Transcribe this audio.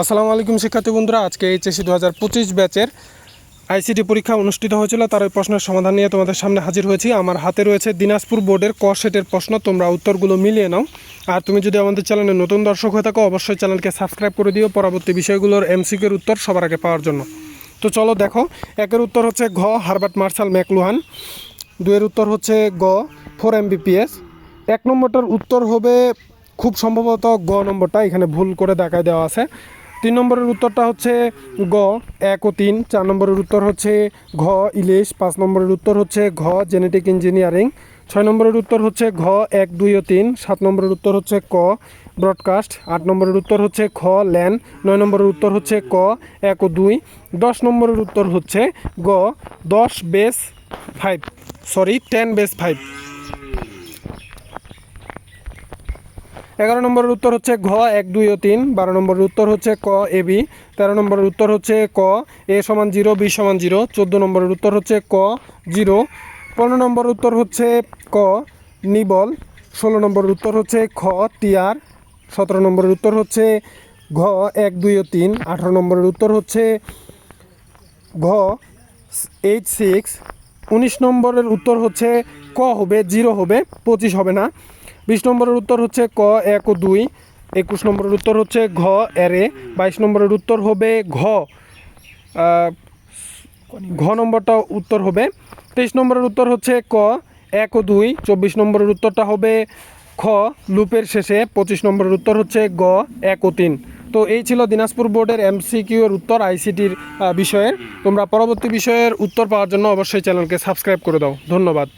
আসসালামু আলাইকুম শিক্ষার্থী বন্ধুরা, আজকে এইচএসসি দু হাজার পঁচিশ ব্যাচের আইসিটি পরীক্ষা অনুষ্ঠিত হয়েছিল, তার ওই প্রশ্নের সমাধান নিয়ে তোমাদের সামনে হাজির হয়েছি। আমার হাতে রয়েছে দিনাজপুর বোর্ডের ক সেটের প্রশ্ন, তোমরা উত্তরগুলো মিলিয়ে নাও। আর তুমি যদি আমাদের চ্যানেলে নতুন দর্শক হয়ে থাকো, অবশ্যই চ্যানেলকে সাবস্ক্রাইব করে দিও পরবর্তী বিষয়গুলোর এমসিকের উত্তর সবার আগে পাওয়ার জন্য। তো চলো দেখো, একের উত্তর হচ্ছে ঘ, হারবার্ট মার্শাল ম্যাকলুহান। দুয়ের উত্তর হচ্ছে গ, ফোর এমবিপিএস। এক নম্বরটার উত্তর হবে, খুব সম্ভবত গ নম্বরটা, এখানে ভুল করে দেখায় দেওয়া আছে। তিন নম্বরের উত্তরটা হচ্ছে গ, এক ও তিন। চার নম্বরের উত্তর হচ্ছে ঘ, ইলিশ। পাঁচ নম্বরের উত্তর হচ্ছে ঘ, জেনেটিক ইঞ্জিনিয়ারিং। ছয় নম্বরের উত্তর হচ্ছে ঘ, এক, দুই ও তিন। সাত নম্বরের উত্তর হচ্ছে ক, ব্রডকাস্ট। আট নম্বরের উত্তর হচ্ছে খ ল্যান্ড নয় নম্বরের উত্তর হচ্ছে ক, এক ও দুই। দশ নম্বরের উত্তর হচ্ছে গ, দশ base five. Sorry, ten base five. এগারো নম্বরের উত্তর হচ্ছে ঘ, এক, দুই ও তিন। বারো নম্বরের উত্তর হচ্ছে ক, এ, বি। তেরো নম্বরের উত্তর হচ্ছে ক, এ সমান জিরো, বি সমান জিরো। চোদ্দ নম্বরের উত্তর হচ্ছে ক, জিরো। পনেরো নম্বরের উত্তর হচ্ছে ক, নিবল। ষোলো নম্বরের উত্তর হচ্ছে খ টিয়ার সতেরো নম্বরের উত্তর হচ্ছে ঘ, এক, দুই ও তিন। আঠারো নম্বরের উত্তর হচ্ছে ঘ এইট সিক্স। উনিশ নম্বরের উত্তর হচ্ছে ক হবে, জিরো হবে, পঁচিশ হবে না। বিশ নম্বরের উত্তর হচ্ছে ক, এক ও দুই। একুশ নম্বরের উত্তর হচ্ছে ঘ এরে বাইশ নম্বরের উত্তর হবে ঘ। ঘ নম্বরটা উত্তর হবে। তেইশ নম্বরের উত্তর হচ্ছে ক, এক ও দুই। চব্বিশ নম্বরের উত্তরটা হবে খ, লুপের শেষে। পঁচিশ নম্বরের উত্তর হচ্ছে গ, এক ও তিন। তো এই ছিল দিনাজপুর বোর্ডের এমসিকিউ এর উত্তর আইসিটির বিষয়ের। তোমরা পরবর্তী বিষয়ের উত্তর পাওয়ার জন্য অবশ্যই চ্যানেলকে সাবস্ক্রাইব করে দাও। ধন্যবাদ।